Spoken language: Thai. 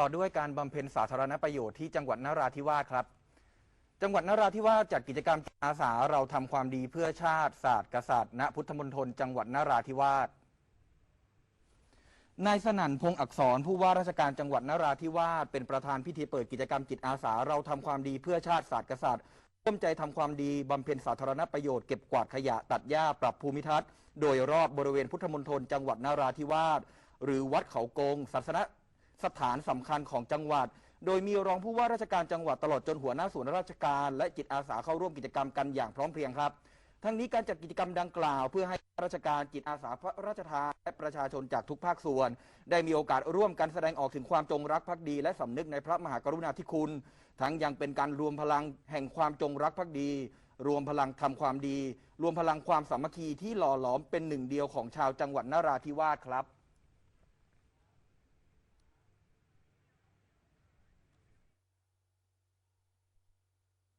ต่อด้วยการบำเพ็ญสาธารณประโยชน์ที่จังหวัดนราธิวาสครับ จังหวัดนราธิวาสจัดกิจกรรมจิตอาสาเราทำความดีเพื่อชาติศาสตร์กษัตริย์ณพุทธมณฑลจังหวัดนราธิวาสนายสนั่นพงศ์อักษรผู้ว่าราชการจังหวัดนราธิวาสเป็นประธานพิธีเปิดกิจกรรมจิตอาสาเราทำความดีเพื่อชาติศาสตร์กษัตริย์ร่วมใจทำความดีบำเพ็ญสาธารณประโยชน์เก็บกวาดขยะตัดหญ้าปรับภูมิทัศน์ โดยรอบบริเวณพุทธมณฑลจังหวัดนราธิวาสหรือวัดเขากงศาสน สถานสำคัญของจังหวัด โดยมีรองผู้ว่าราชการจังหวัดตลอดจนหัวหน้าส่วนราชการ และจิตอาสาเข้าร่วมกิจกรรมกันอย่างพร้อมเพรียงครับ ทั้งนี้การจัดกิจกรรมดังกล่าว เพื่อให้ราชการจิตอาสาพระราชทานและประชาชนจากทุกภาคส่วน ได้มีโอกาสร่วมกันแสดงออกถึงความจงรักภักดี และสำนึกในพระมหากรุณาธิคุณ ทั้งยังเป็นการรวมพลังแห่งความจงรักภักดี รวมพลังทำความดี รวมพลังความสามัคคีที่หล่อหลอมเป็นหนึ่งเดียวของชาวจังหวัดนราธิวาสครับ